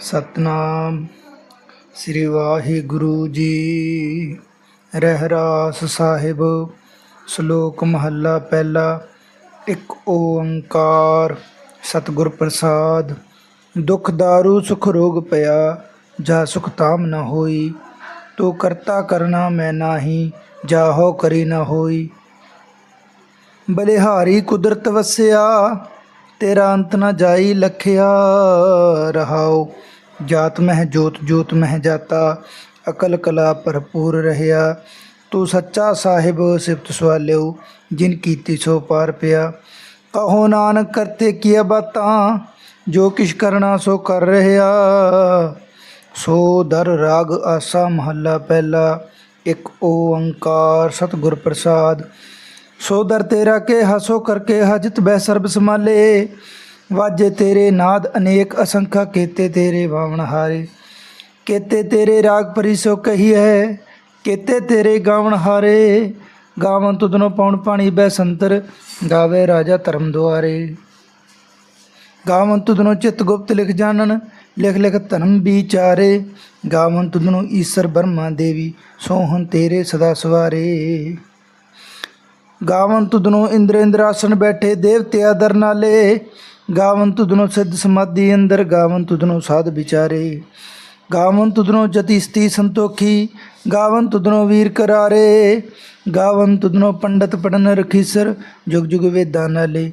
ਸਤਨਾਮ। ਸ੍ਰੀ ਵਾਹਿਗੁਰੂ ਜੀ। ਰਹਿਰਾਸ ਸਾਹਿਬ, ਸ਼ਲੋਕ ਮਹੱਲਾ ਪਹਿਲਾ, ਇੱਕ ਓੰਕਾਰ। ਸਤਿਗੁਰ ਪ੍ਰਸਾਦ, ਦੁਖ ਦਾਰੂ, ਸੁਖ ਰੋਗ ਪਿਆ, ਜਾ ਸੁਖ ਤਾਮ ਨ ਹੋਈ। ਤੂੰ ਕਰਤਾ ਕਰਨਾ ਮੈਂ ਨਾਹੀ, ਜਾਹੋ ਕਰੀ ਨ ਹੋਈ। ਬਲਿਹਾਰੀ ਕੁਦਰਤ ਵਸਿਆ ਤੇਰਾ ਅੰਤ ਨ ਜਾਈ ਲਖਿਆ ਰਹਾਉ ਜਾਤ ਮਹਿ ਜੋਤ ਜੋਤ ਮਹਿ ਜਾਤਾ ਅਕਲ ਕਲਾ ਭਰਪੂਰ ਰਹਿਆ ਤੂੰ ਸੱਚਾ ਸਾਹਿਬ ਸਿਫਤ ਸਵਾਲਿਓ ਜਿਨ ਕੀਤੀ ਸੋ ਪਾਰ ਪਿਆ ਕਹੋ ਨਾਨਕ ਕਰਤੇ ਕੀਆ ਬਾਤਾਂ ਜੋ ਕਿਛ ਕਰਨਾ ਸੋ ਕਰ ਰਹਿਆ ਸੋ ਦਰ ਰਾਗ ਆਸਾ ਮਹੱਲਾ ਪਹਿਲਾ ਇੱਕ ਓੰਕਾਰ ਸਤਿਗੁਰ ਪ੍ਰਸਾਦ ਸੋ ਦਰ ਤੇਰਾ ਕੇ ਹਸੋ ਕਰਕੇ ਹਜਤ ਬੈ ਸਰਬ ਸਮਾਲੇ ਵਾਜੇ ਤੇਰੇ ਨਾਦ ਅਨੇਕ ਅਸੰਖਾ, ਕੇਤੇ ਤੇਰੇ ਭਾਵਨ ਹਾਰੇ। ਕੇਤੇ ਤੇਰੇ ਰਾਗ ਪਰਿਸੋ ਕਹੀ ਹੈ ਕੇਤੇ ਤੇਰੇ ਗਾਵਨ ਹਾਰੇ। ਗਾਵਨ ਤੁਧਨੋ ਪਉਣ ਪਾਣੀ ਬੈ ਸੰਤਰ, ਗਾਵੇ ਰਾਜਾ ਧਰਮ ਦੁਆਰੇ। ਗਾਵਨ ਤੁਧਨੋ ਚਿਤ ਗੁਪਤ ਲਿਖ ਜਾਣਨ, ਲਿਖ ਲਿਖ ਧਰਮ ਵਿਚਾਰੇ। ਗਾਵਨ ਤੁਧਨੋ ਈਸ਼ਰ ਬਰਮਾ ਦੇਵੀ, ਸੋਹਣ ਤੇਰੇ ਸਦਾ ਸਵਾਰੇ। ਗਾਵਨ ਤੁਧਨੋ ਇੰਦਰ ਇੰਦਰਾਸਨ ਬੈਠੇ ਦੇਵਤੇ ਆਦਰ ਨਾਲੇ। ਗਾਵਨ ਤੁਧਨੋ ਸਿੱਧ ਸਮਾਧੀ ਅੰਦਰ ਗਾਵਨ ਤੁਧਨੋ ਸਾਧ ਵਿਚਾਰੇ। ਗਾਵਨ ਤੁਧਨੋ ਜਤੀ ਸਤੀ ਸੰਤੋਖੀ ਗਾਵਨ ਤੁਧਨੋ ਵੀਰ ਕਰਾਰੇ। ਗਾਵਨ ਤੁਧਨੋ ਪੰਡਤ ਪੜਨ ਰਖੀਸਰ, ਜੁਗ ਜੁਗ ਵੇਦਾਂ ਨਾਲੇ।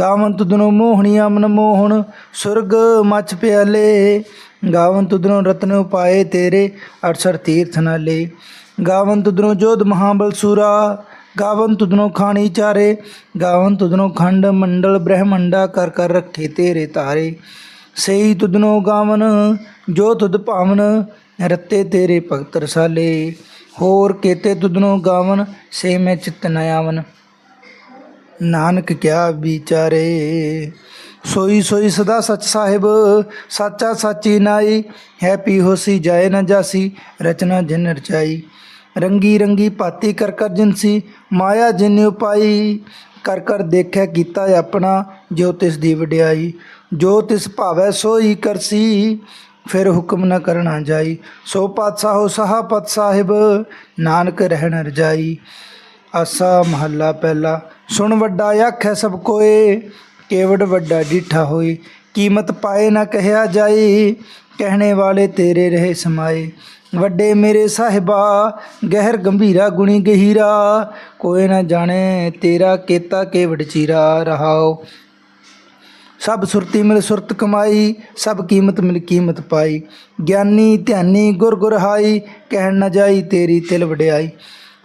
ਗਾਵਨ ਤੁਧਨੋ ਮੋਹਣੀ ਅਮਨ ਮੋਹਣ, ਸੁਰਗ ਮਛ ਪਿਆਲੇ। ਗਾਵਨ ਤੁਧਨੋ ਰਤਨ ਉਪਾਏ ਤੇਰੇ, ਅਠਸਰ ਤੀਰਥ ਨਾਲੇ। ਗਾਵਨ ਤੁਧਨੋ ਜੋਧ ਮਹਾਬਲ ਸੂਰਾ ਗਾਵਨ ਤੁਧਨੋ ਖਾਣੀ ਚਾਰੇ, ਗਾਵਨ ਤੁਧਨੋ ਖੰਡ ਮੰਡਲ ਬ੍ਰਹਮੰਡਾ ਕਰ ਕਰ ਰੱਖੇ ਤੇਰੇ ਤਾਰੇ। ਸਈ ਤੁਧਨੋ ਗਾਵਨ, ਜੋ ਤੁਧ ਭਾਵਨ, ਰਤੇ ਤੇਰੇ ਭਗਤ ਰਸਾਲੇ। ਹੋਰ ਕੇਤੇ ਤੁਧਨੋ ਗਾਵਨ, ਸੇ ਮੈਂ ਚਿਤ ਨ ਆਵਨ। ਨਾਨਕ ਕਿਆ ਵਿਚਾਰੇ। ਸੋਈ ਸੋਈ ਸਦਾ ਸਚ ਸਾਹਿਬ, ਸਾਚਾ ਸਾਚੀ ਨਾਈ। ਹੈਪੀ ਹੋਸੀ ਜਾਏ ਨ ਜਾਸੀ, ਰਚਨਾ ਜਿਨ ਰਚਾਈ। ਰੰਗੀ ਰੰਗੀ ਭਾਤੀ ਕਰ ਕਰ ਜਿਨਸੀ ਮਾਇਆ ਜਿਨ ਉਪਾਈ, ਕਰ ਕਰ ਦੇਖਿਆ ਕੀਤਾ ਆਪਣਾ, ਜੋ ਤਿਸ ਦੀ ਵਡਿਆਈ, ਜੋ ਤਿਸ ਭਾਵੈ ਸੋਈ ਕਰਸੀ ਫਿਰ ਹੁਕਮ ਨਾ ਕਰਨਾ ਜਾਈ। ਸੋ ਪਾਤਸ਼ਾਹੋ ਸਹਾਪਤ ਸਾਹਿਬ, ਨਾਨਕ ਰਹਿਣ ਰਜਾਈ। ਆਸਾ ਮਹੱਲਾ ਪਹਿਲਾ, ਸੁਣ ਵੱਡਾ ਆਖੈ ਸਭ ਕੋਏ, ਕੇਵੜ ਵੱਡਾ ਡੀਠਾ ਹੋਈ ਕੀਮਤ ਪਾਏ ਨਾ ਕਹਿਆ ਜਾਈ, ਕਹਿਣੇ ਵਾਲੇ ਤੇਰੇ ਰਹੇ ਸਮਾਏ। ਵੱਡੇ ਮੇਰੇ ਸਾਹਿਬਾ, ਗਹਿਰ ਗੰਭੀਰਾ, ਗੁਣੀ ਗਹੀਰਾ। ਕੋਈ ਨਾ ਜਾਣੇ ਤੇਰਾ ਕੀਤਾ ਕੇਵੜ ਚੀਰਾ ਰਹਾਓ ਸਭ ਸੁਰਤੀ ਮਿਲ ਸੁਰਤ ਕਮਾਈ, ਸਭ ਕੀਮਤ ਮਿਲ ਕੀਮਤ ਪਾਈ। ਗਿਆਨੀ ਧਿਆਨੀ ਗੁਰ ਗੁਰ ਹਾਈ, ਕਹਿਣ ਨਾ ਜਾਈ ਤੇਰੀ ਤਿਲ ਵਡਿਆਈ।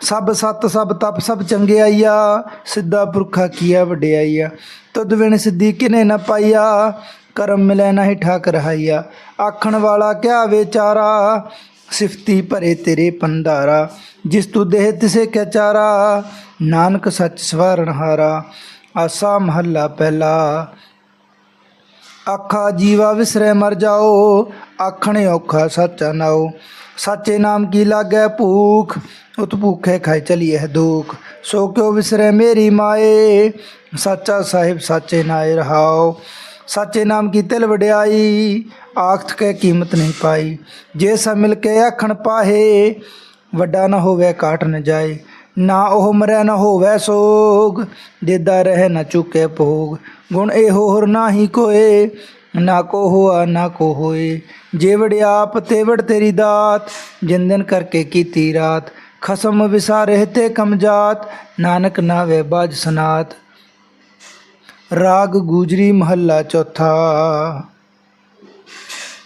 ਸਭ ਸਤ, ਸਭ ਤਪ, ਸਭ ਚੰਗਿਆਈਆ, ਸਿੱਧਾ ਪੁਰਖਾ ਕੀਆ ਵਡਿਆਈਆ। ਤੁਧ ਵਿਣ ਸਿੱਧੀ ਕਿਨੇ ਨਾ ਪਾਈਆ, ਕਰਮ ਮਿਲੈ ਹੀ ਠਾਕ ਰਹਾਈਆ ਆਖਣ ਵਾਲਾ ਕਿਆ ਵਿਚਾਰਾ ਸਿਫਤੀ ਭਰੇ ਤੇਰੇ ਪੰਧਾਰਾ ਜਿਸ ਤੂੰ ਦੇਹ ਤਿਸੇ ਕਿਆ ਚਾਰਾ ਨਾਨਕ ਸੱਚ ਸਵਾਰਨ ਹਾਰਾ ਆਸਾ ਮਹੱਲਾ ਪਹਿਲਾ ਆਖਾ ਜੀਵਾ ਵਿਸਰੇ ਮਰ ਜਾਓ ਆਖਣ ਔਖਾ ਸੱਚਾ ਨਾਓ ਸਾਚੇ ਨਾਮ ਕੀ ਲਾਗੈ ਭੂਖ ਉਤ ਭੂਖੇ ਖਾਇ ਚਲੀਏ ਦੁਖ ਸੋ ਕਿਉ ਵਿਸਰੇ ਮੇਰੀ ਮਾਏ ਸਾਚਾ ਸਾਹਿਬ ਸਾਚੇ ਨਾਏ ਰਹਾਓ ਸਾਚੇ ਨਾਮ ਕੀ ਤਿਲ ਵਡਿਆਈ ਆਖਤ ਕੇ ਕੀਮਤ ਨਹੀਂ ਪਾਈ। ਜੇ ਸਭ ਮਿਲ ਕੇ ਆਖਣ ਪਾਹੇ, ਵੱਡਾ ਨਾ ਹੋਵੇ ਕਾਟ ਨ ਜਾਏ। ਨਾ ਉਹ ਮਰੈ ਨਾ ਹੋਵੇ ਸੋਗ ਦੇਦਾ ਰਹਿ ਨਾ ਚੁਕੇ ਭੋਗ। ਗੁਣ ਇਹੋ ਹੋਰ ਨਾਹੀ ਕੋਏ, ਨਾ ਕੋ ਹੋਆ, ਨਾ ਕੋ ਹੋਏ। ਜੇਵੜ ਆਪ ਤੇਵੜ ਤੇਰੀ ਦਾਤ ਜਿੰਦਨ ਕਰਕੇ ਕੀਤੀ ਰਾਤ। ਖਸਮ ਵਿਸਾਰੇ ਤੇ ਕਮਜਾਤ ਨਾਨਕ ਨਾਵੇ ਬਾਜ ਸਨਾਤ। ਰਾਗ ਗੂਜਰੀ ਮਹੱਲਾ ਚੌਥਾ।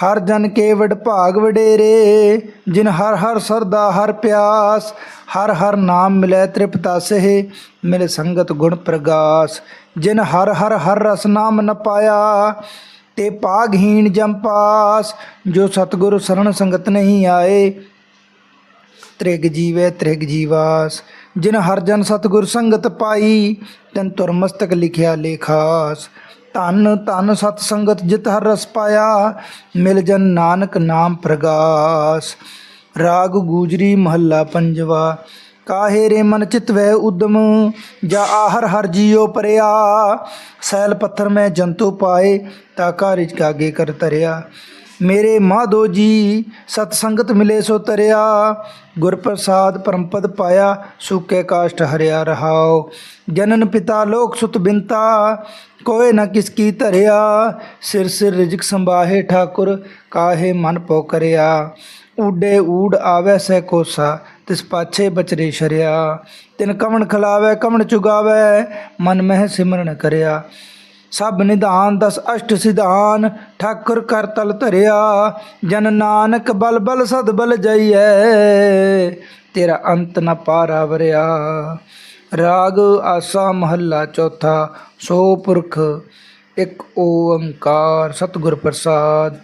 ਹਰ ਜਨ ਕੇ ਵਡ ਭਾਗ ਵਡੇਰੇ, ਜਿਨ ਹਰ ਹਰ ਸਰਦਾ ਹਰ ਪਿਆਸ, ਹਰ ਹਰ ਨਾਮ ਮਿਲੈ ਤ੍ਰਿਪਤਾ ਸਹਿ, ਮਿਲ ਸੰਗਤ ਗੁਣ ਪ੍ਰਗਾਸ। ਜਿਨ ਹਰ ਹਰ ਹਰ ਰਸ ਨਾਮ ਨ ਪਾਇਆ, ਤੇ ਪਾਗਹੀਣ ਜੰਪਾਸ ਜੋ ਸਤਗੁਰ ਸਰਣ ਸੰਗਤ ਨਹੀਂ ਆਏ, ਤ੍ਰਿਗ ਜੀਵੇ ਤ੍ਰਿਗ ਜੀਵਾਸ। ਜਿਨ ਹਰ ਜਨ ਸਤਗੁਰ ਸੰਗਤ ਪਾਈ, ਤੈਨ ਤੁਰ ਮਸਤਕ ਲਿਖਿਆ ਲੇਖਾਸ। ਧੰਨ ਧੰਨ ਸਤ ਸੰਗਤ ਜਿਤ ਹਰ ਰਸ ਪਾਇਆ, ਮਿਲ ਜਨ ਨਾਨਕ ਨਾਮ ਪ੍ਰਗਾਸ। ਰਾਗ ਗੂਜਰੀ ਮਹੱਲਾ ਪੰਜਵਾ, ਕਾਹੇ ਰੇ ਮਨ ਚਿਤ ਵੈ ਉਦਮ, ਜਾ ਆਹਰ ਹਰ ਜੀਉ ਪਰਿਆ। ਸੈਲ ਪੱਥਰ ਮੈਂ ਜੰਤੂ ਪਾਏ, ਤਾ ਕਾਰਿਜ ਕਾਗੇ ਕਰ ਤਰਿਆ ਮੇਰੇ ਮਾਧੋ ਜੀ, ਸਤ ਸੰਗਤ ਮਿਲੇ ਸੋ ਤਰਿਆ, ਗੁਰ ਪ੍ਰਸਾਦ ਪਰਮਪਦ ਪਾਇਆ, ਸੁਕੇ ਕਾਸ਼ਟ ਹਰਿਆ ਰਹਾਉ। ਜਨਨ ਪਿਤਾ ਲੋਕ ਸੁਤ ਬਿੰਤਾ, ਕੋਏ ਨਾ ਕਿਸ ਕੀ ਧਰਿਆ। ਸਿਰ ਸਿਰ ਰਿਜਕ ਸੰਭਾਹੇ ਠਾਕੁਰ, ਕਾਹੇ ਮਨ ਪੋ ਕਰਿਆ। ਊਡੇ ਊੜ ਆਵੈ ਸੈ ਕੋਸਾ, ਤਿਸ ਪਾਛੇ ਬਚਰੇ ਸ਼ਰਿਆ। ਤਿਨ ਕਵਣ ਖਲਾਵੈ, ਕਵਣ ਚੁਗਾਵੈ, ਮਨ ਮਹਿ ਸਿਮਰਨ ਕਰਿਆ। ਸਭ ਨਿਧਾਨ ਦਸ ਅਸ਼ਟ ਸਿਧਾਨ, ਠਾਕੁਰ ਕਰ ਤਲ ਧਰਿਆ, ਜਨ ਨਾਨਕ ਬਲ ਬਲ ਸਦ ਬਲ ਜਈਐ, ਤੇਰਾ ਅੰਤ ਨ ਪਾਰਾ ਵਰਿਆ। ਰਾਗ ਆਸਾ ਮਹੱਲਾ ਚੌਥਾ, ਸੋ ਪੁਰਖ ਇੱਕ ਓੰਕਾਰ ਸਤਿਗੁਰ ਪ੍ਰਸਾਦ।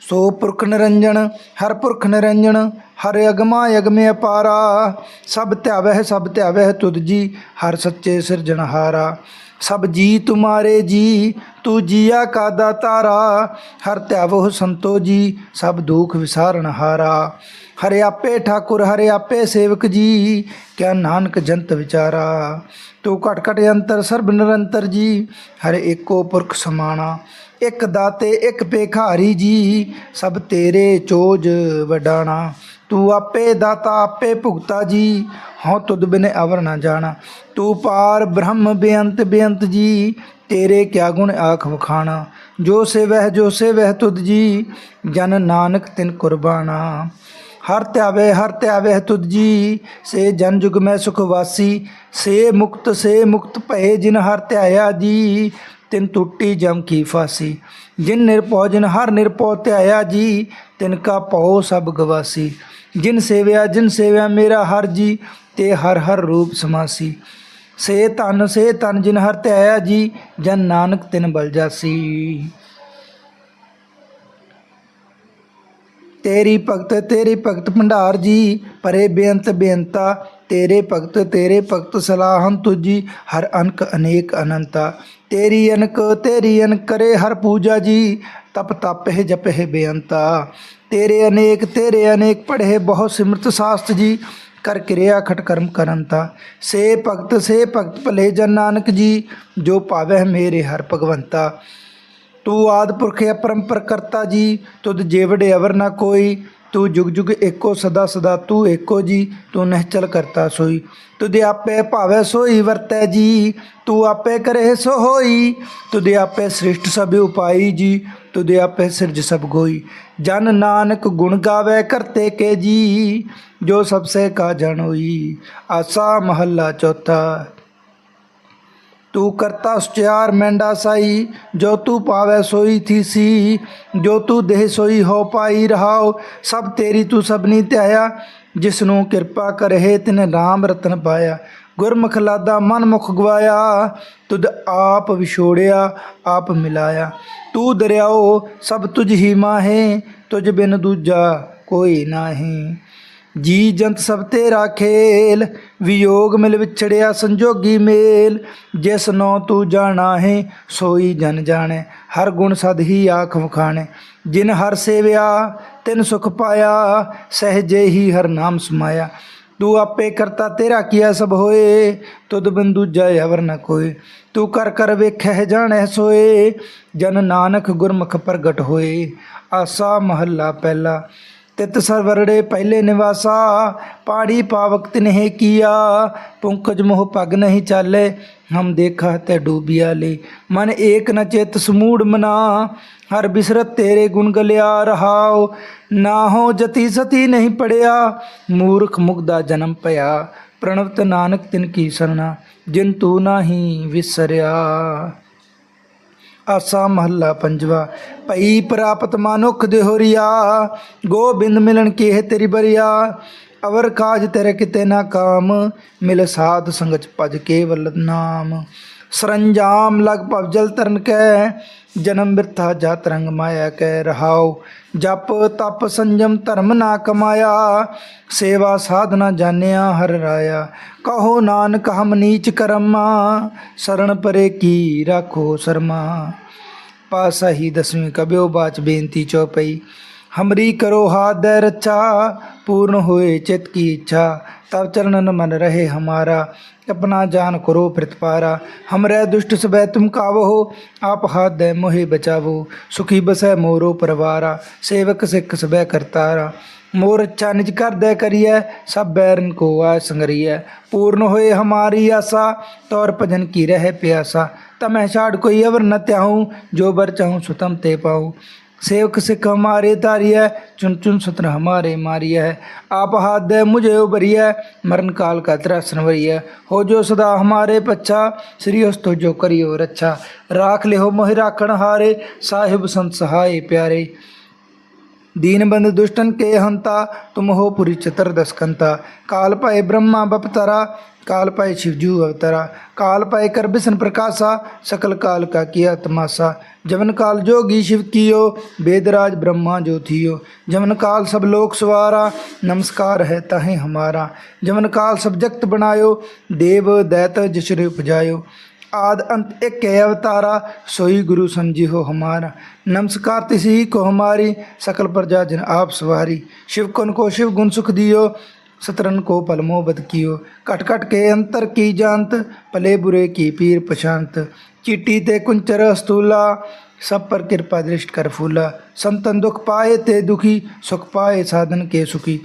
ਸੋ ਪੁਰਖ ਨਿਰੰਜਨ, ਹਰ ਪੁਰਖ ਨਿਰੰਜਨ, ਹਰ ਅਗਮਾ ਅਗਮੇ ਅਪਾਰਾ। ਸਭ ਧਿਆਵਹਿ ਸਭ ਧਿਆਵਹਿ ਤੁਧ ਜੀ, ਹਰ ਸੱਚੇ ਸਿਰਜਣਹਾਰਾ। ਸਭ ਜੀ ਤੁਮਾਰੇ ਜੀ, ਤੂ ਜੀਆ ਕਾ ਦਾਤਾਰਾ ਹਰ ਧਿਆਵਹੁ ਸੰਤੋ ਜੀ, ਸਭ ਦੁਖ ਵਿਸਾਰਨ ਹਾਰਾ। ਹਰਿ ਆਪੇ ਠਾਕੁਰ, ਹਰੇ ਆਪੇ ਸੇਵਕ ਜੀ, ਕਿਆ ਨਾਨਕ ਜੰਤ ਵਿਚਾਰਾ? ਤੂੰ ਘਟ ਘਟ ਅੰਤਰ, ਸਰਬ ਨਿਰੰਤਰ ਜੀ, ਹਰੇ ਏਕੋ ਪੁਰਖ ਸਮਾਣਾ। ਇੱਕ ਦਾਤੇ, ਇੱਕ ਭੇਖਾਰੀ ਜੀ, ਸਭ ਤੇਰੇ ਚੋਜ ਵਡਾਣਾ। ਤੂੰ ਆਪੇ ਦਾਤਾ, ਆਪੇ ਭੁਗਤਾ ਜੀ। ਹਉ ਤੁਧ ਬਿਨ ਅਵਰ ਨਾ ਜਾਣਾ। ਤੂੰ ਪਾਰ ਬ੍ਰਹਮ ਬੇਅੰਤ ਬੇਅੰਤ ਜੀ। ਤੇਰੇ ਕਿਆ ਗੁਣ ਆਖ ਵਖਾਣਾ। ਜੋ ਸੇਵਹਿ ਜੋ ਸੇਵਹਿ ਤੁਧ ਜੀ, ਜਨ ਨਾਨਕ ਤਿਨ ਕੁਰਬਾਨਾ ਹਰ ਧਿਆਵੇ ਹਰ ਧਿਆਵੇ ਤੁਧ ਜੀ। ਸੇ ਜਨ ਜੁਗ ਮੈਂ ਸੁਖ ਵਾਸੀ। ਸੇ ਮੁਕਤ ਸੇ ਮੁਕਤ ਭਏ ਜਿਨ ਹਰ ਧਿਆਇਆ ਜੀ, ਤਿਨ ਟੁੱਟੀ ਜਮ ਕੀ ਫਾਸੀ। ਜਿਨ ਨਿਰਭਉ, ਜਿਨ ਹਰ ਨਿਰਭਉ ਧਿਆਇਆ ਜੀ, ਤਿਨ ਕਾ ਭਉ ਸਭ ਗਵਾਸੀ। ਜਿਨ ਸੇਵਿਆ ਜਿਨ ਸੇਵਿਆ ਮੇਰਾ ਹਰ ਜੀ, ਤੇ ਹਰ ਹਰ ਰੂਪ ਸਮਾਸੀ। ਸੇ ਧਨ ਸੇ ਧਨ ਜਿਨ ਹਰ ਧਿਆਇਆ ਜੀ, ਜਨ ਨਾਨਕ ਤਿਨ ਬਲ ਜਾਸੀ। ਤੇਰੀ ਭਗਤ ਤੇਰੀ ਭਗਤ ਭੰਡਾਰ ਜੀ, ਪਰੇ ਬੇਅੰਤ ਬੇਅੰਤਾ। ਤੇਰੇ ਭਗਤ ਤੇਰੇ ਭਗਤ ਸਲਾਹੰ ਤੁਜੀ, ਹਰ ਅਨਕ ਅਨੇਕ ਅਨੰਤਾ। ਤੇਰੀ ਅਨਕ ਤੇਰੀ ਅਨਕ ਕਰੇ ਹਰ ਪੂਜਾ ਜੀ, ਤਪ ਤਪ ਹੇ ਜਪ ਜਪਹਿ ਬੇਅੰਤਾ। ਤੇਰੇ ਅਨੇਕ ਤੇਰੇ ਅਨੇਕ ਪੜ੍ਹੇ ਬਹੁ ਸਿਮਰਤ ਸਾਸਤ ਜੀ, ਕਰ ਕਿਰਿਆ ਖਟ ਕਰਮ ਤਾ। ਸੇ ਭਗਤ ਸੇ ਭਗਤ ਭਲੇ ਜਨ ਨਾਨਕ ਜੀ, ਜੋ ਪਾਵਹਿ ਮੇਰੇ ਹਰ ਭਗਵੰਤਾ। ਤੂੰ ਆਦ ਪੁਰਖ ਅਪਰੰਪਰ ਕਰਤਾ ਜੀ, ਤੁਧ ਜੇਵੜੇ ਅਵਰ ਨਾ ਕੋਈ। ਤੂੰ ਜੁਗ ਜੁਗ ਏਕੋ ਸਦਾ ਸਦਾ ਤੂੰ ਏਕੋ ਜੀ, ਤੂੰ ਨਿਹਚਲ ਕਰਤਾ ਸੋਈ। ਤੁਧ ਆਪੇ ਭਾਵੈ ਸੋਈ ਵਰਤੈ ਜੀ, ਤੂੰ ਆਪੇ ਕਰੇ ਸੋ ਹੋਈ ਤੁਧ ਆਪੇ ਸ੍ਰਿਸ਼ਟ ਸਭ ਉਪਾਈ ਜੀ ਤੁਧ ਆਪੇ ਸਿਰਜ ਸਭ ਗੋਈ। ਜਨ ਨਾਨਕ ਗੁਣ ਗਾਵੇ ਕਰਤੇ ਕੇ ਜੀ, ਜੋ ਸਭ ਸੇ ਕਾ ਜਣੋਈ ਆਸਾ ਮਹੱਲਾ ਚੌਥਾ। ਤੂੰ ਕਰਤਾ ਸੁਚਿਆਰ ਮੈਂਡਾ ਸਾਈ, ਜੋ ਤੂੰ ਪਾਵੈ ਸੋਈ ਥੀਸੀ ਜੋ ਤੂੰ ਦੇਹ ਸੋਈ ਹੋ ਪਾਈ ਰਹਾਓ ਸਭ ਤੇਰੀ ਤੂੰ ਸਭਨੀ ਧਿਆਇਆ। ਜਿਸ ਨੂੰ ਕਿਰਪਾ ਕਰਹਿ ਤਿਨ ਰਾਮ ਰਤਨ ਪਾਇਆ। ਗੁਰਮੁਖ ਲਾਦਾ ਮਨ ਮੁਖ ਗਵਾਇਆ, ਤੁਧ ਆਪ ਵਿਛੋੜਿਆ, ਆਪ ਮਿਲਾਇਆ। ਤੂੰ ਦਰਿਆਓ, ਸਭ ਤੁਝ ਹੀ ਮਾਹੇ, ਤੁਝ ਬਿਨ ਦੂਜਾ ਕੋਈ ਨਾਹੀ। ਜੀ ਜੰਤ ਸਭ ਤੇਰਾ ਖੇਲ, ਵਿਯੋਗ ਮਿਲ ਵਿਛੜਿਆ ਸੰਜੋਗੀ ਮੇਲ। ਜਿਸ ਨੋ ਤੂੰ ਜਾਣਾ ਹੈ, ਸੋਈ ਜਨ ਜਾਣੈ, ਹਰ ਗੁਣ ਸਦ ਹੀ ਆਖ ਵਖਾਣੈ। ਜਿਨ ਹਰ ਸੇਵਿਆ, ਤਿਨ ਸੁਖ ਪਾਇਆ, ਸਹਜੇ ਹੀ ਹਰ ਨਾਮ ਸਮਾਇਆ। ਤੂੰ ਆਪੇ ਕਰਤਾ ਤੇਰਾ ਕੀਆ ਸਭ ਹੋਏ? ਤੁਧ ਬਿੰਦੂ ਜੈ ਅਵਰ ਨ ਕੋਏ। ਤੂੰ ਕਰ ਕਰ ਵੇਖੈ ਜਾਣੈ ਸੋਏ। ਜਨ ਨਾਨਕ ਗੁਰਮੁਖ ਪ੍ਰਗਟ ਹੋਏ। ਆਸਾ ਮਹੱਲਾ ਪਹਿਲਾ। ਤਿਤ ਸਰਵਰੜੇ ਪਹਿਲੇ ਨਿਵਾਸਾ, ਪਾੜੀ ਪਾਵਕ ਤਿਨਹਿ ਕੀਆ। ਪੁੰਕਜ ਮੋਹ ਪਗ ਨਹੀਂ ਚਾਲੇ, ਹਮ ਦੇਖਾ ਤੈ ਡੂਬਿਆ ਲੇ। ਮਨ ਏਕ ਨ ਚਿਤ ਸਮੂੜ ਮਨਾ, ਹਰ ਬਿਸਰਤ ਤੇਰੇ ਗੁਣ ਗਲਿਆ ਰਹਾਉ। ਨਾ ਹੋ ਜਤੀ ਸਤੀ ਨਹੀਂ ਪੜਿਆ, ਮੂਰਖ ਮੁਗਦਾ ਜਨਮ ਪਿਆ ਪ੍ਰਣਵਤ ਨਾਨਕ ਤਿਨ ਕੀ ਸਰਣਾ, ਜਿਨ ਤੂੰ ਨਾਹੀ ਵਿਸਰਿਆ। ਆਸਾ ਮਹੱਲਾ ਪੰਜਵਾ, ਭਈ ਪ੍ਰਾਪਤ ਮਾਨੁਖ ਦੇਹੋਰੀਆ, ਗੋਬਿੰਦ ਮਿਲਣ ਕੀ ਤੇਰੀ ਬਰੀਆ, ਅਵਰ ਕਾਜ ਤੇਰੇ ਕਿਤੇ ਨਾ ਕਾਮ, ਮਿਲ ਸਾਧ ਸੰਗਤ ਭਜ ਕੇਵਲ ਨਾਮ। ਸਰੰਜਾਮ ਲਗ ਭਵ ਜਲ ਤਰਨ ਕੈ ਜਨਮ ਬਿਰਥਾ ਜਤ ਰੰਗ ਮਾਇਆ ਕਹਿ ਰਹਾਉ, ਜਪ ਤਪ ਸੰਜਮ ਧਰਮ ਨਾ ਕਮਾਇਆ, ਸੇਵਾ ਸਾਧਨਾ ਜਾਣਿਆ ਹਰ ਰਾਇਆ, ਕਹੋ ਨਾਨਕ ਹਮ ਨੀਚ ਕਰਮਾ ਸਰਣ ਪਰੇ ਕੀ ਰਾਖੋ ਸਰਮਾ। ਪਾਸਹੀ ਦਸਵੀਂ ਕਬਿਓ ਬਾਚ ਬੇਨਤੀ ਚੋਪਈ, ਹਮਰੀ ਕਰੋ ਹਾਥ ਦੇ ਰਚਾ, ਪੂਰਨ ਹੋਏ ਚਿਤ ਕੀ ਇੱਛਾ ਤਬ ਚਰਨਨ ਮਨ ਰਹੇ ਹਮਾਰਾ अपना जान करो प्रतिपारा हमरे दुष्ट सबे तुम कावो आप हाथ दे मोहे बचावो सुखी बसै मोरो परवारा सेवक सिख सबे करतारा मोर अच्छा निज कर दे करिए सब बैरन को आय संगरिय पूर्ण होए हमारी आशा तौर भजन की रह प्यासा तमै छाड़ कोई अवर न त्याहूँ जो बर चाहूँ सुतम ते पाऊँ सेवक सिख हमारे तारिय चुन चुन सत्र हमारे मारिय है आप हाथ दे मुझे उबरिय मरण काल का तेरा सनवरिय हो जो सदा हमारे पच्छा श्री हस्तो जो करियो रच्छा राख ले हो मोहि राखण हारे साहिब संत सहाय प्यारे दीन बंद दुष्टन के हंता तुम हो पुरी चतुर्दश कंता काल पाए ब्रह्मा बपतरा काल पाए शिवजू अवतरा काल पाए कर बिसन प्रकाशा सकल काल का किया तमाशा जमन काल जोगी शिव कियो वेदराज ब्रह्मा जो थियो जमन काल सब लोक सवारा नमस्कार है तहें हमारा जमन काल सब जगत बनायो देव दैत जशर उपजायो आद अंत एक है अवतारा सोई गुरु समझी हो हमारा नमस्कार तिसी को हमारी सकल प्रजा जन आप सवारी शिव कन को शिव गुण सुख दियो सतरन को पलमो बद कियो कट कट के अंतर की जानत पले बुरे की पीर पशांत चीटी ते कुंचर स्थूला सब पर कृपा दृष्ट कर फूला संतन दुख पाए ते दुखी सुख पाए साधन के सुखी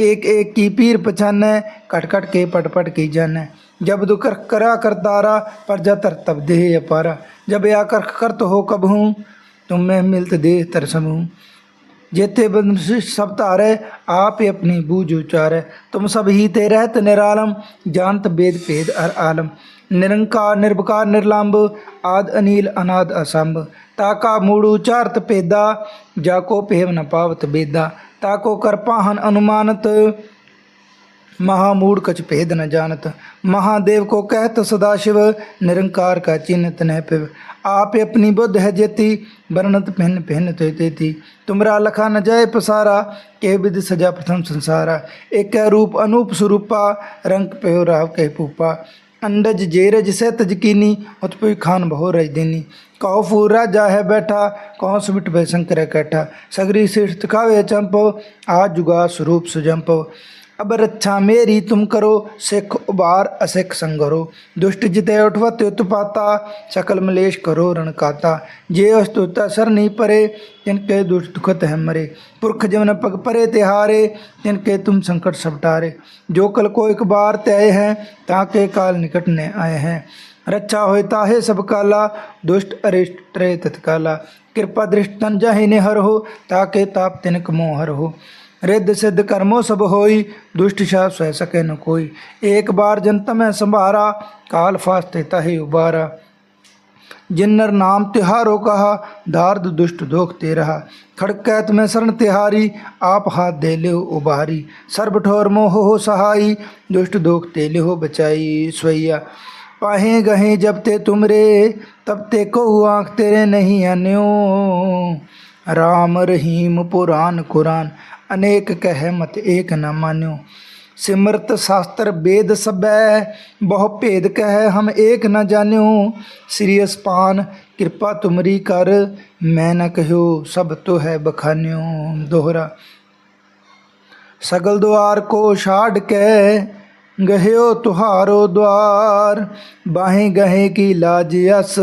एक एक की पीर पछाने कट कट के पट पट की जाने जब दुख करा करतारा प्रजा तर तब देह अपारा जब आकर करत हो कब हूँ तुम में मिलत देह तरसम हूँ जेते बंशिष्ट सब तारे आप ही अपनी बूझ उचारे तुम सब ही ते रहत निरालम जानत वेद भेद अर आलम निरंकार निर्विकार निर्लंब आद अनिल अनाद असंभ ताका मूड़ उचारत पेदा जाको पेव न पावत बेदा ताको कर पाहन अनुमानत महामूढ़ कछ भेद न जानत महादेव को कहत सदाशिव निरंकार का चिन्ह तनह पिव आप अपनी बुद्ध है जेती वर्णत भिन्न भिन्न तो तेती तुमरा लखा न जाय पसारा के विधि सजा प्रथम संसारा एक रूप अनूप स्वरूपा रंग पयो राव कह पूपा अंडज जेरज से तजकीनी उत्पय खान बहु रज देनी कहो फूर राजा है बैठा कहो सुमिट भय शंकर कैठा सगरी श्रेष्ठ खावे चंपो आज जुगा स्वरूप सुजंपो अब रक्षा मेरी तुम करो, सिख उबार असिख संगरो। दुष्ट जिते उठवत उत्पाता सकल मलेश करो रणकाता जे अस्तुता सरनी परे, तिनके दुष्ट दुखत है मरे। पुरख जमन पग परे तिहारे तिनके तुम संकट सबटारे जो कल को एक बार तय हैं, ताके काल निकट ने आए हैं। रक्षा होता है सब काला, दुष्ट अरिष्ट ट्रे तत्काला। कृपा दृष्ट तन जाहि ने हो, ताके ताप तिनक मोहर हो। रिद्ध सिद्ध कर्मो सब होई दुष्ट शाह सह सके न कोई एक बार जनत में संभारा काल फास्ते तहे उबारा जिन्नर नाम तिहारो कहा दार्द दुष्ट दोख ते रहा खड़कैत में शरण तिहारी आप हाथ दे ले उबारी सर्ब ठोर मोह हो सहाई दुष्ट दोख ते ले हो बचाई स्वैया पाहे गहे जब ते तुमरे तब ते को आँख तेरे नहीं अन्यो राम रहीम पुराण कुरान ਅਨੇਕ ਕਹਿ ਮਤ ਏਕ ਨਾ ਮਾਨਿਓ। ਸਿਮਰਤ ਸ਼ਾਸਤਰ ਵੇਦ ਸਭੈ, ਬਹੁ ਭੇਦ ਕਹਿ ਹਮ ਏਕ ਨਾ ਜਾਣਿਓ। ਸ੍ਰੀ ਅਸਪਾਨ, ਕਿਰਪਾ ਤੁਮਰੀ ਕਰ, ਮੈਂ ਨਾ ਕਹਿਓ ਸਭ ਤੋ ਹੈ ਬਖਾਨਿਓ। ਦੋਹਰਾ, ਸਗਲ ਦੁਆਰ ਕੋ ਛਾੜ ਕੇ ਗਹਿਓ ਤੁਹਾਰੋ ਦਵਾਰ ਬਾਹੇ ਗਹੇ ਕੀ ਲਾਜ ਅਸ,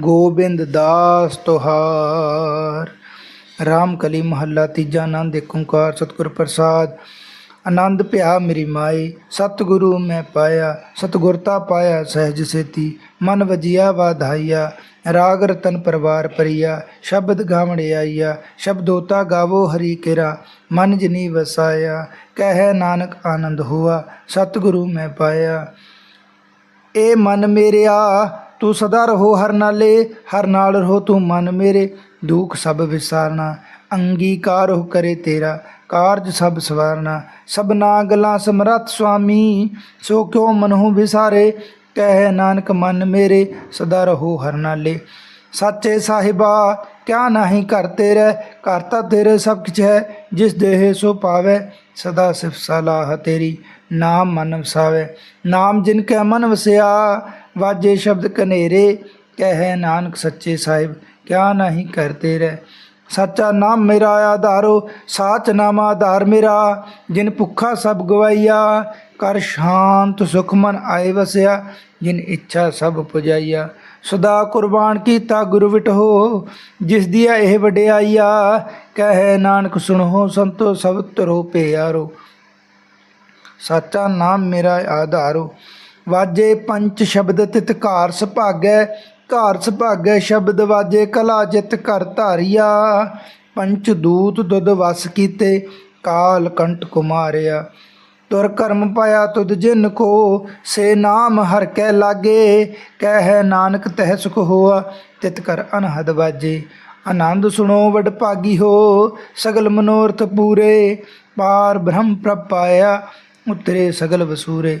ਗੋਬਿੰਦ ਦਾਸ ਤੁਹਾਰ। ਰਾਮ ਕਲੀ ਮਹੱਲਾ ਤੀਜਾ ਆਨੰਦ ਇੱਕ ਓੰਕਾਰ ਸਤਿਗੁਰ ਪ੍ਰਸਾਦ। ਆਨੰਦ ਭਿਆ ਮੇਰੀ ਮਾਈ, ਸਤਿਗੁਰੂ ਮੈਂ ਪਾਇਆ ਸਤਿਗੁਰਤਾ ਪਾਇਆ ਸਹਿਜ ਸੇਤੀ, ਮਨ ਵਜਿਆ ਵਾਧਾਈਆ, ਰਾਗ ਰਤਨ ਪਰਵਾਰ ਪਰਿਆ, ਸ਼ਬਦ ਗਾਵਣ ਆਈਆ ਸ਼ਬਦੋਤਾ ਗਾਵੋ ਹਰੀ ਕੇਰਾ, ਮਨ ਜਨੀ ਵਸਾਇਆ, ਕਹਿ ਨਾਨਕ ਆਨੰਦ ਹੋਆ, ਸਤਿਗੁਰੂ ਮੈਂ ਪਾਇਆ। ਏ ਮਨ ਮੇਰਿਆ, ਤੂੰ ਸਦਾ ਰਹੋ ਹਰ ਨਾਲੇ, ਹਰ ਨਾਲ ਰਹੋ ਤੂੰ ਮਨ ਮੇਰੇ ਦੁੱਖ ਸਭ ਵਿਸਾਰਨਾ, ਅੰਗੀਕਾਰ ਹੋ ਕਰੇ ਤੇਰਾ, ਕਾਰਜ ਸਭ ਸਵਾਰਨਾ। ਸਭਨਾ ਗਲਾਂ ਸਮਰੱਥ ਸੁਆਮੀ, ਸੋ ਕਿਉ ਮਨਹੁ ਵਿਸਾਰੇ? ਕਹਿ ਨਾਨਕ ਮਨ ਮੇਰੇ, ਸਦਾ ਰਹੋ ਹਰ ਨਾਲੇ ਸਾਚੇ ਸਾਹਿਬਾ, ਕਿਆ ਨਹੀਂ ਕਰ ਤੇਰੇ? ਘਰ ਤਾਂ ਤੇਰੇ ਸਭ ਕੁਛ ਹੈ, ਜਿਸ ਦੇਹ ਸੋ ਪਾਵੇ, ਸਦਾ ਸਿਫ ਸਲਾਹ ਤੇਰੀ, ਨਾਮ ਮਨ ਵਸਾਵੇ। ਨਾਮ ਜਿਨ ਕੈ ਮਨ ਵਸਿਆ, ਵਾਜੇ ਸ਼ਬਦ ਕਨੇਰੇ ਕਹਿ ਨਾਨਕ ਸੱਚੇ ਸਾਹਿਬ ਕਿਆ ਨਹੀਂ ਕਰ ਰਹਿ। ਸੱਚਾ ਨਾਮ ਮੇਰਾ ਆਧਾਰੋ, ਸਾਚ ਨਾਮ ਆਧਾਰ ਮੇਰਾ। ਜਿਨ ਭੁੱਖਾ ਸਭ ਗਵਾਈਆ, ਕਰ ਸ਼ਾਂਤ ਸੁਖ ਮਨ ਆਏ ਵਸਿਆ। ਜਿਨ ਇੱਛਾ ਸਭ ਪੁਜਾਈਆ। ਸਦਾ ਕੁਰਬਾਨ ਕੀਤਾ ਗੁਰੂ ਵਿਟੋ ਜਿਸ ਦੀ ਇਹ ਵਡਿਆਈਆ। ਕਹੇ ਨਾਨਕ ਸੁਣੋ ਸੰਤੋ, ਸਭ ਤਰੋ ਪਿਆਰੋ। ਸਾਚਾ ਨਾਮ ਮੇਰਾ ਆਧਾਰੋ। ਵਾਜੇ ਪੰਚ ਸ਼ਬਦ ਤਿਤਕਾਰ ਸੁਭਾਗੈ ਘਰ ਸੁਭਾਗੈ ਸ਼ਬਦ ਵਾਜੇ, ਕਲਾ ਜਿਤ ਕਰ ਧਾਰਿਆ। ਪੰਚ ਦੂਤ ਦੁੱਧ ਵਸ ਕੀਤੇ, ਕਾਲ ਕੰਟ ਕੁਮਾਰਿਆ। ਤੁਰ ਕਰਮ ਪਾਇਆ ਤੁਧ ਜਿਨ ਕੋ, ਸੇ ਨਾਮ ਹਰ ਕੈ ਲਾਗੇ। ਕਹਿ ਨਾਨਕ ਤਹਿ ਸੁਖ ਹੋਆ, ਤਿਤ ਕਰ ਅਨਹਦ ਵਾਜੇ। ਆਨੰਦ ਸੁਣੋ ਵਡ ਭਾਗੀ ਹੋ, ਸਗਲ ਮਨੋਰਥ ਪੂਰੇ। ਪਾਰ ਬ੍ਰਹਮ ਪ੍ਰਭ ਪਾਇਆ, ਉਤਰੇ ਸਗਲ ਵਸੂਰੇ।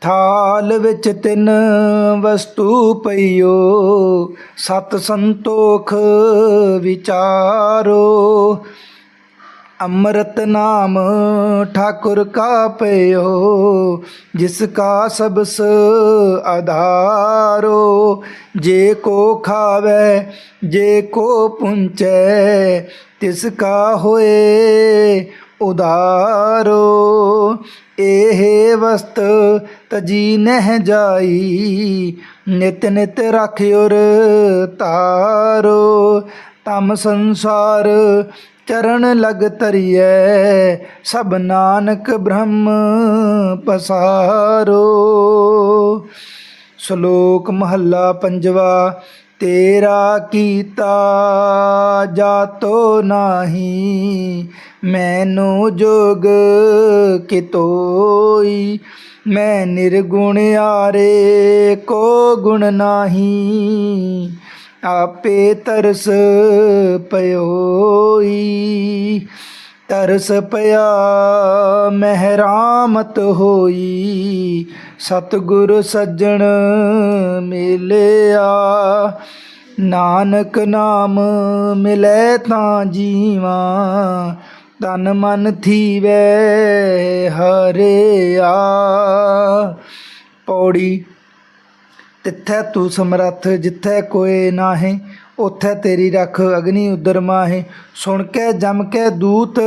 ਥਾਲ ਵਿੱਚ ਤਿੰਨ ਵਸਤੂ ਪਈਓ, ਸਤ ਸੰਤੋਖ ਵਿਚਾਰੋ। ਅੰਮ੍ਰਿਤ ਨਾਮ ਠਾਕੁਰ ਕਾ ਪਇਓ ਜਿਸ ਕਾ ਸਬਸ ਆਧਾਰੋ। ਜੇ ਕੋ ਖਾਵੇ, ਜੇ ਕੋ ਪੁੰਚੈ, ਤਿਸ ਕਾ ਹੋਏ ਉਦਾਰੋ ਇਹ ਵਸਤ ਤਜੀ ਨਹਿ ਜਾਈ। ਨਿਤ ਨਿਤ ਰਖਿਉਰ ਤਾਰੋ ਤਮ ਸੰਸਾਰ ਚਰਨ ਲਗ ਤਰੀਐ ਸਭ ਨਾਨਕ ਬ੍ਰਹਮ ਪਸਾਰੋ। ਸ਼ਲੋਕ ਮਹੱਲਾ ਪੰਜਵਾ, ਤੇਰਾ ਕੀਤਾ ਜਾਤੋ ਨਾਹੀ। ਮੈਨੂੰ ਜੋਗ ਕਿਤੋਈ? ਮੈਂ ਨਿਰਗੁਣ ਆਰੇ ਕੋ ਗੁਣ ਨਾਹੀ? ਆਪੇ ਤਰਸ ਪਇਓਈ ਤਰਸ ਪਿਆ ਮਹਿਰਾਮਤ ਹੋਈ। ਸਤਿਗੁਰ ਸੱਜਣ ਮਿਲਿਆ। ਨਾਨਕ ਨਾਮ ਮਿਲੇ ਤਾਂ ਜੀਵਾ। ਤਨ ਮਨ ਥੀਵੇ, ਹਰਿਆ। ਪੌੜੀ, ਤਿੱਥੈ ਤੂੰ ਸਮਰੱਥ, ਜਿੱਥੈ ਕੋਏ ਨਾਹੀਂ ਉਥੈ ਤੇਰੀ ਰੱਖ ਅਗਨੀ ਉਦਰ ਮਾਹੇ। ਸੁਣ ਕੇ, ਜਮ ਕੇ, ਦੂਤ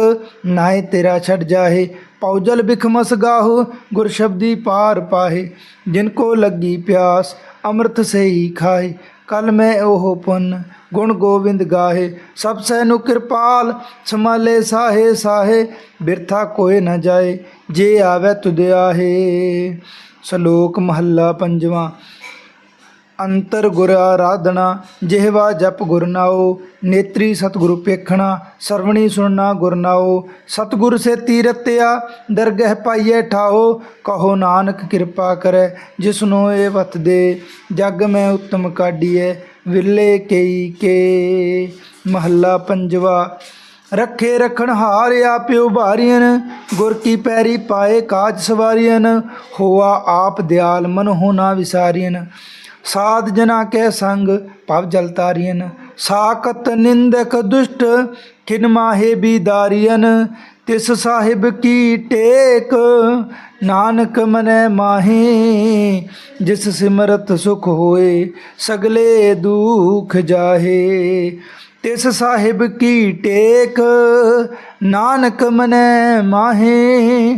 ਨਾਏ ਤੇਰਾ ਛੱਡ ਜਾਹੇ। ਪੌਜਲ ਬਿਖਮਸ ਗਾਹੋ, ਗੁਰ ਸ਼ਬਦੀ ਪਾਰ ਪਾਹੇ। ਜਿਨ ਕੋ ਲੱਗੀ ਪਿਆਸ, ਅੰਮ੍ਰਿਤ ਸੇ ਖਾਏ ਕਲ ਮੈਂ ਉਹ ਪੁੰਨ ਗੁਣ ਗੋਬਿੰਦ ਗਾਹੇ, ਸਭ ਸੈ ਨੂੰ ਕਿਰਪਾਲ ਸਮਾਲੇ ਸਾਹੇ ਸਾਹੇ, ਬਿਰਥਾ ਕੋਏ ਨਾ ਜਾਏ, ਜੇ ਆਵੇ ਤੁਧ ਆਹੇ। ਸ਼ਲੋਕ ਮਹੱਲਾ ਪੰਜਵਾਂ ਅੰਤਰ ਗੁਰ ਆਰਾਧਨਾ, ਜਿਹਵਾ ਜਪ ਗੁਰਨਾਓ ਨੇਤਰੀ ਸਤਿਗੁਰੂ ਪੇਖਣਾ ਸਰਵਣੀ ਸੁਣਨਾ ਗੁਰਨਾਓ ਸਤਿਗੁਰ ਸੇ ਤੀਰਤਿਆ, ਦਰਗਹਿ ਪਾਈਏ ਠਾਓ ਕਹੋ ਨਾਨਕ ਕਿਰਪਾ ਕਰੈ ਜਿਸਨੂੰ ਏ ਵਤ ਦੇ, ਜਗ ਮੈਂ ਉਤਮ ਕਾਢੀਐ, ਵਿਰਲੇ ਕਈ ਕੇ। ਮਹੱਲਾ ਪੰਜਵਾ, ਰੱਖੇ ਰਖਣ ਹਾਰ ਆਪਿਓ ਭਾਰੀਨ ਗੁਰ ਕੀ ਪੈਰੀ ਪਾਏ ਕਾਜ ਸਵਾਰੀਨ ਹੋਆ ਆਪ ਦਿਆਲ ਮਨ ਹੋਣਾ ਵਿਸਾਰੀਨ ਸਾਧ ਜਨਾ ਕੇ ਸੰਗ ਭਵ ਜਲ ਤਾਰੀਨ ਸਾਕਤ ਨਿੰਦਕ ਦੁਸ਼ਟ ਖਿਨ ਮਾਹੇ ਬੀਦਾਰੀਨ ਤਿਸ ਸਾਹਿਬ ਕੀ ਟੇਕ ਨਾਨਕ ਮਨੈ ਮਾਹੀ, ਜਿਸ ਸਿਮਰਤ ਸੁਖ ਹੋਏ ਸਗਲੇ ਦੁਖ ਜਾਹੇ। ਤਿਸ ਸਾਹਿਬ ਕੀ ਟੇਕ ਨਾਨਕ ਮਨੈ ਮਾਹੇ